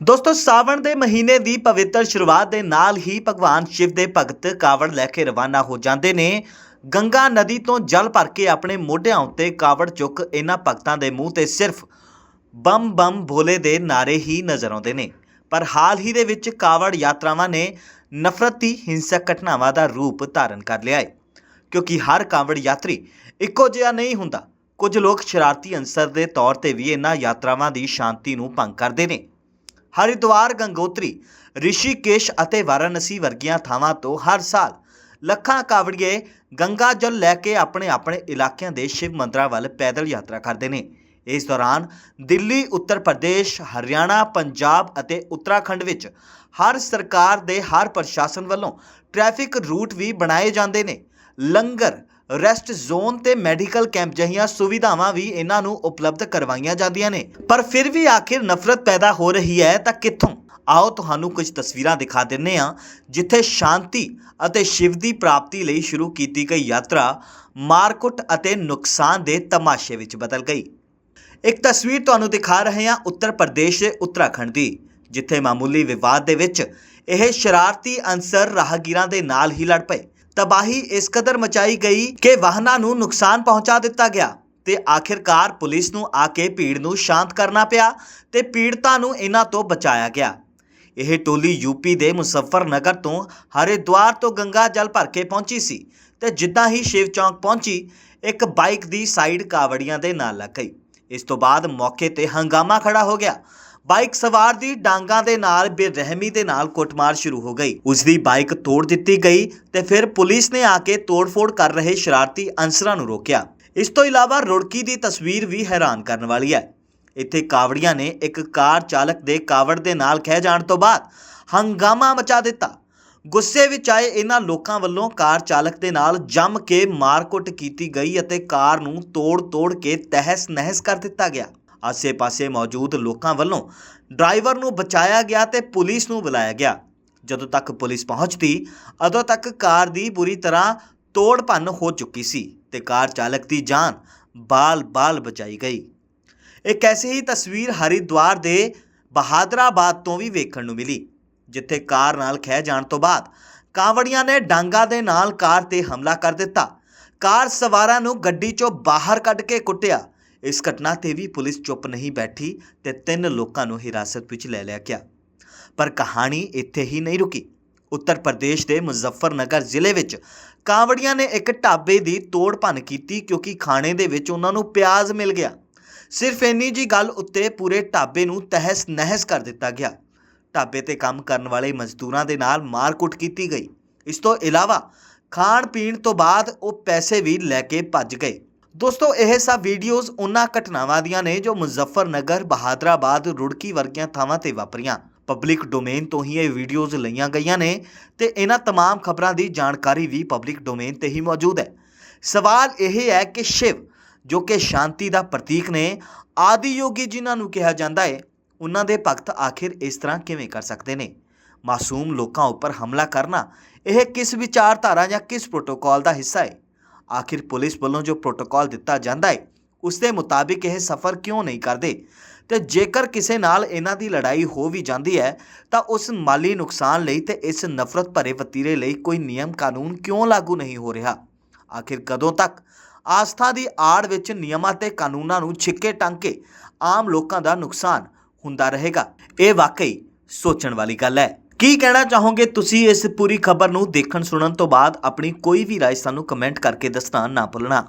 ਦੋਸਤੋ, ਸਾਵਣ ਦੇ ਮਹੀਨੇ ਦੀ ਪਵਿੱਤਰ ਸ਼ੁਰੂਆਤ ਦੇ ਨਾਲ ਹੀ ਭਗਵਾਨ ਸ਼ਿਵ ਦੇ ਭਗਤ ਕਾਵੜ ਲੈ ਕੇ ਰਵਾਨਾ ਹੋ ਜਾਂਦੇ ਨੇ। ਗੰਗਾ ਨਦੀ ਤੋਂ ਜਲ ਭਰ ਕੇ ਆਪਣੇ ਮੋਢਿਆਂ ਉੱਤੇ ਕਾਵੜ ਚੁੱਕ ਇਹਨਾਂ ਭਗਤਾਂ ਦੇ ਮੂੰਹ ਤੇ ਸਿਰਫ ਬੰਮ ਬੰਮ ਭੋਲੇ ਦੇ ਨਾਰੇ ਹੀ ਨਜ਼ਰ ਆਉਂਦੇ ਨੇ। ਪਰ ਹਾਲ ਹੀ ਦੇ ਵਿੱਚ ਕਾਵੜ ਯਾਤਰਾਵਾਂ ਨੇ ਨਫ਼ਰਤੀ ਹਿੰਸਕ ਘਟਨਾਵਾਂ ਦਾ ਰੂਪ ਧਾਰਨ ਕਰ ਲਿਆ ਹੈ। ਕਿਉਂਕਿ ਹਰ ਕਾਵੜ ਯਾਤਰੀ ਇੱਕੋ ਜਿਹਾ ਨਹੀਂ ਹੁੰਦਾ। ਕੁਝ ਲੋਕ ਸ਼ਰਾਰਤੀ ਅੰਸਰ ਦੇ ਤੌਰ ਤੇ ਵੀ ਇਹਨਾਂ ਯਾਤਰਾਵਾਂ ਦੀ ਸ਼ਾਂਤੀ ਨੂੰ ਭੰਗ ਕਰਦੇ ਨੇ। ਹਰਿਦੁਆਰ ਗੰਗੋਤਰੀ, ਰਿਸ਼ੀਕੇਸ਼ ਅਤੇ ਵਾਰਾਣਸੀ ਵਰਗੀਆਂ ਥਾਵਾਂ ਤੋਂ ਹਰ ਸਾਲ ਲੱਖਾਂ ਕਾਵੜੀਏ ਗੰਗਾ ਜਲ ਲੈ ਕੇ ਆਪਣੇ ਆਪਣੇ ਇਲਾਕਿਆਂ ਦੇ ਸ਼ਿਵ ਮੰਦਰਾਂ ਵੱਲ ਪੈਦਲ ਯਾਤਰਾ ਕਰਦੇ ਨੇ। ਇਸ ਦੌਰਾਨ ਦਿੱਲੀ, ਉੱਤਰ ਪ੍ਰਦੇਸ਼, ਹਰਿਆਣਾ, ਪੰਜਾਬ ਅਤੇ ਉੱਤਰਾਖੰਡ ਵਿੱਚ ਹਰ ਸਰਕਾਰ ਦੇ ਹਰ ਪ੍ਰਸ਼ਾਸਨ ਵੱਲੋਂ ਟ੍ਰੈਫਿਕ ਰੂਟ ਵੀ ਬਣਾਏ ਜਾਂਦੇ ਨੇ। ਲੰਗਰ ਰੈਸਟ ਜ਼ੋਨ ਤੇ ਮੈਡੀਕਲ ਕੈਂਪ ਜਿਹੀਆਂ ਸੁਵਿਧਾਵਾਂ ਵੀ ਇਹਨਾਂ ਨੂੰ ਉਪਲਬਧ ਕਰਵਾਈਆਂ ਜਾਂਦੀਆਂ ਨੇ। ਪਰ ਫਿਰ ਵੀ ਆਖਿਰ ਨਫ਼ਰਤ ਪੈਦਾ ਹੋ ਰਹੀ ਹੈ ਤਾਂ ਕਿੱਥੋਂ? ਆਓ ਤੁਹਾਨੂੰ ਕੁਝ ਤਸਵੀਰਾਂ ਦਿਖਾ ਦਿੰਨੇ ਆ, ਜਿੱਥੇ ਸ਼ਾਂਤੀ ਅਤੇ ਸ਼ਿਵ ਦੀ ਪ੍ਰਾਪਤੀ ਲਈ ਸ਼ੁਰੂ ਕੀਤੀ ਗਈ ਯਾਤਰਾ ਮਾਰਕੁੱਟ ਅਤੇ ਨੁਕਸਾਨ ਦੇ ਤਮਾਸ਼ੇ ਵਿੱਚ ਬਦਲ ਗਈ। ਇੱਕ ਤਸਵੀਰ ਤੁਹਾਨੂੰ ਦਿਖਾ ਰਹੇ ਹਾਂ ਉੱਤਰ ਪ੍ਰਦੇਸ਼ ਦੇ ਉੱਤਰਾਖੰਡ ਦੀ, ਜਿੱਥੇ ਮਾਮੂਲੀ ਵਿਵਾਦ ਦੇ ਵਿੱਚ ਇਹ ਸ਼ਰਾਰਤੀ ਅਨਸਰ ਰਾਹਗੀਰਾਂ ਦੇ ਨਾਲ ਹੀ ਲੜ ਪਏ। ਤਬਾਹੀ ਇਸ ਕਦਰ ਮਚਾਈ ਗਈ ਕਿ ਵਾਹਨਾਂ ਨੂੰ ਨੁਕਸਾਨ ਪਹੁੰਚਾ ਦਿੱਤਾ ਗਿਆ ਤੇ ਆਖਿਰਕਾਰ ਪੁਲਿਸ ਨੂੰ ਆ ਕੇ ਭੀੜ ਨੂੰ ਸ਼ਾਂਤ ਕਰਨਾ ਪਿਆ ਤੇ ਪੀੜਤਾਂ ਨੂੰ ਇਹਨਾਂ ਤੋਂ ਬਚਾਇਆ ਗਿਆ। ਇਹ ਟੋਲੀ ਯੂਪੀ ਦੇ ਮੁਜ਼ੱਫਰਨਗਰ ਤੋਂ ਹਰਿਦੁਆਰ ਤੋਂ ਗੰਗਾ ਜਲ ਭਰ ਕੇ ਪਹੁੰਚੀ ਸੀ ਤੇ ਜਿੱਦਾਂ ਹੀ ਸ਼ਿਵ ਚੌਂਕ ਪਹੁੰਚੀ, ਇੱਕ ਬਾਈਕ ਦੀ ਸਾਈਡ ਕਾਵੜੀਆਂ ਦੇ ਨਾਲ ਲੱਗ ਗਈ। ਇਸ ਤੋਂ ਬਾਅਦ ਮੌਕੇ ਤੇ ਹੰਗਾਮਾ ਖੜਾ ਹੋ ਗਿਆ ਬਾਈਕ ਸਵਾਰ ਦੀ ਡਾਂਗਾ ਦੇ ਨਾਲ, ਬੇਰਹਿਮੀ ਦੇ ਨਾਲ ਕੁੱਟਮਾਰ ਸ਼ੁਰੂ ਹੋ ਗਈ। ਉਸ ਦੀ ਬਾਈਕ ਤੋੜ ਦਿੱਤੀ ਗਈ ਤੇ ਫਿਰ ਪੁਲਿਸ ਨੇ ਆ ਕੇ ਤੋੜਫੋੜ ਕਰ ਰਹੇ ਸ਼ਰਾਰਤੀ ਅਨਸਰਾਂ ਨੂੰ ਰੋਕਿਆ। ਇਸ ਤੋਂ ਇਲਾਵਾ ਰੁੜਕੀ ਦੀ ਤਸਵੀਰ ਵੀ ਹੈਰਾਨ ਕਰਨ ਵਾਲੀ ਹੈ। ਇੱਥੇ ਕਾਵੜੀਆਂ ਨੇ ਇੱਕ ਕਾਰ ਚਾਲਕ ਦੇ ਕਾਵੜ ਦੇ ਨਾਲ ਖਹਿ ਜਾਣ ਤੋਂ ਬਾਅਦ ਹੰਗਾਮਾ ਮਚਾ ਦਿੱਤਾ। ਗੁੱਸੇ ਵਿੱਚ ਆਏ ਇਹਨਾਂ ਲੋਕਾਂ ਵੱਲੋਂ ਕਾਰ ਚਾਲਕ ਦੇ ਨਾਲ ਜੰਮ ਕੇ ਮਾਰਕੁੱਟ ਕੀਤੀ ਗਈ ਅਤੇ ਕਾਰ ਨੂੰ ਤੋੜ-ਤੋੜ ਕੇ ਤਹਿਸ-ਨਹਿਸ ਕਰ ਦਿੱਤਾ ਗਿਆ। ਆਸੇ-ਪਾਸੇ ਮੌਜੂਦ ਲੋਕਾਂ ਵੱਲੋਂ ਡਰਾਈਵਰ ਨੂੰ ਬਚਾਇਆ ਗਿਆ ਤੇ ਪੁਲਿਸ ਨੂੰ ਬੁਲਾਇਆ ਗਿਆ। ਜਦੋਂ ਤੱਕ ਪੁਲਿਸ ਪਹੁੰਚਦੀ ਉਦੋਂ ਤੱਕ ਕਾਰ ਦੀ ਬੁਰੀ ਤਰ੍ਹਾਂ ਤੋੜ ਭੰਨ ਹੋ ਚੁੱਕੀ ਸੀ ਤੇ ਕਾਰ ਚਾਲਕ ਦੀ ਜਾਨ ਬਾਲ-ਬਾਲ ਬਚਾਈ ਗਈ। ਇੱਕ ਐਸੀ ਹੀ ਤਸਵੀਰ ਹਰਿਦੁਆਰ ਦੇ ਬਹਾਦਰਾਬਾਦ ਤੋਂ ਵੀ ਵੇਖਣ ਨੂੰ ਮਿਲੀ, ਜਿੱਥੇ ਕਾਰ ਨਾਲ ਖਹਿ ਜਾਣ ਤੋਂ ਬਾਅਦ ਕਾਂਵੜੀਆਂ ਨੇ ਡਾਂਗਾ ਦੇ ਨਾਲ ਕਾਰ ਤੇ ਹਮਲਾ ਕਰ ਦਿੱਤਾ। ਕਾਰ ਸਵਾਰਾਂ ਨੂੰ ਗੱਡੀ 'ਚੋਂ ਬਾਹਰ ਕੱਢ ਕੇ ਕੁੱਟਿਆ ਇਸ ਘਟਨਾ ਤੇ ਵੀ ਪੁਲਿਸ ਚੁੱਪ ਨਹੀਂ ਬੈਠੀ ਤੇ ਤਿੰਨ ਲੋਕਾਂ ਨੂੰ ਹਿਰਾਸਤ ਵਿੱਚ ਲੈ ਲਿਆ ਗਿਆ। ਪਰ ਕਹਾਣੀ ਇੱਥੇ ਹੀ ਨਹੀਂ ਰੁਕੀ। ਉੱਤਰ ਪ੍ਰਦੇਸ਼ ਦੇ ਮੁਜ਼ੱਫਰਨਗਰ ਜ਼ਿਲ੍ਹੇ ਵਿੱਚ ਕਾਂਵੜੀਆਂ ਨੇ ਇੱਕ ਢਾਬੇ ਦੀ ਤੋੜ ਭੰਨ ਕੀਤੀ ਕਿਉਂਕਿ ਖਾਣੇ ਦੇ ਵਿੱਚ ਉਹਨਾਂ ਨੂੰ ਪਿਆਜ਼ ਮਿਲ ਗਿਆ। ਸਿਰਫ ਇੰਨੀ ਜੀ ਗੱਲ ਉੱਤੇ ਪੂਰੇ ਢਾਬੇ ਨੂੰ ਤਹਿਸ ਨਹਿਸ ਕਰ ਦਿੱਤਾ ਗਿਆ। ਢਾਬੇ ਤੇ ਕੰਮ ਕਰਨ ਵਾਲੇ ਮਜ਼ਦੂਰਾਂ ਦੇ ਨਾਲ ਮਾਰਕੁੱਟ ਕੀਤੀ ਗਈ। ਇਸ ਤੋਂ ਇਲਾਵਾ ਖਾਣ ਪੀਣ ਤੋਂ ਬਾਅਦ ਉਹ ਪੈਸੇ ਵੀ ਲੈ ਕੇ ਭੱਜ ਗਏ। ਦੋਸਤੋ ਇਹ ਸਭ ਵੀਡੀਓਜ਼ ਉਹਨਾਂ ਘਟਨਾਵਾਂ ਦੀਆਂ ਨੇ ਜੋ ਮੁਜ਼ੱਫਰਨਗਰ ਬਹਾਦਰਾਬਾਦ ਰੁੜਕੀ ਵਰਗੀਆਂ ਥਾਵਾਂ ਤੇ ਵਾਪਰੀਆਂ ਪਬਲਿਕ ਡੋਮੇਨ ਤੋਂ ਹੀ ਇਹ ਵੀਡੀਓਜ਼ ਲਈਆਂ ਗਈਆਂ ਨੇ ਤੇ ਇਹਨਾਂ तमाम ਖਬਰਾਂ ਦੀ ਜਾਣਕਾਰੀ ਵੀ ਪਬਲਿਕ ਡੋਮੇਨ ਤੇ ਹੀ ਮੌਜੂਦ ਹੈ ਸਵਾਲ ਇਹ ਹੈ ਕਿ ਸ਼ਿਵ ਜੋ ਕਿ ਸ਼ਾਂਤੀ ਦਾ ਪ੍ਰਤੀਕ ਨੇ ਆਦਿ ਯੋਗੀ ਜਿਨ੍ਹਾਂ ਨੂੰ ਕਿਹਾ ਜਾਂਦਾ ਹੈ ਉਹਨਾਂ ਦੇ ਭਗਤ ਆਖਿਰ ਇਸ ਤਰ੍ਹਾਂ ਕਿਵੇਂ ਕਰ ਸਕਦੇ ਨੇ ਮਾਸੂਮ ਲੋਕਾਂ ਉੱਪਰ ਹਮਲਾ ਕਰਨਾ ਇਹ ਕਿਸ ਵਿਚਾਰਧਾਰਾ ਜਾਂ ਕਿਸ ਪ੍ਰੋਟੋਕਾਲ ਦਾ ਹਿੱਸਾ ਹੈ ਆਖਿਰ ਪੁਲਿਸ ਵੱਲੋਂ ਜੋ ਪ੍ਰੋਟੋਕਾਲ ਦਿੱਤਾ ਜਾਂਦਾ ਹੈ ਉਸ ਦੇ ਮੁਤਾਬਿਕ ਇਹ ਸਫ਼ਰ ਕਿਉਂ ਨਹੀਂ ਕਰਦੇ? ਤੇ ਜੇਕਰ ਕਿਸੇ ਨਾਲ ਇਹਨਾਂ ਦੀ ਲੜਾਈ ਹੋ ਵੀ ਜਾਂਦੀ ਹੈ, ਤਾਂ ਉਸ ਮਾਲੀ ਨੁਕਸਾਨ ਲਈ ਤੇ ਇਸ ਨਫ਼ਰਤ ਭਰੇ ਵਤੀਰੇ ਲਈ ਕੋਈ ਨਿਯਮ ਕਾਨੂੰਨ ਕਿਉਂ ਲਾਗੂ ਨਹੀਂ ਹੋ ਰਿਹਾ? ਆਖਿਰ ਕਦੋਂ ਤੱਕ? ਆਸਥਾ ਦੀ ਆੜ ਵਿੱਚ ਨਿਯਮਾਂ ਤੇ ਕਾਨੂੰਨਾਂ ਨੂੰ ਛਿੱਕੇ ਟੰਗ ਕੇ ਆਮ ਲੋਕਾਂ ਦਾ ਨੁਕਸਾਨ ਹੁੰਦਾ ਰਹੇਗਾ। ਇਹ ਵਾਕਈ ਸੋਚਣ ਵਾਲੀ ਗੱਲ ਹੈ। ਕੀ ਕਹਿਣਾ ਚਾਹੋਗੇ ਤੁਸੀਂ ਇਸ ਪੂਰੀ ਖਬਰ ਨੂੰ ਦੇਖਣ ਸੁਣਨ ਤੋਂ ਬਾਅਦ ਆਪਣੀ ਕੋਈ ਵੀ ਰਾਏ ਸਾਨੂੰ ਕਮੈਂਟ ਕਰਕੇ ਦੱਸਣਾ ਨਾ ਭੁੱਲਣਾ।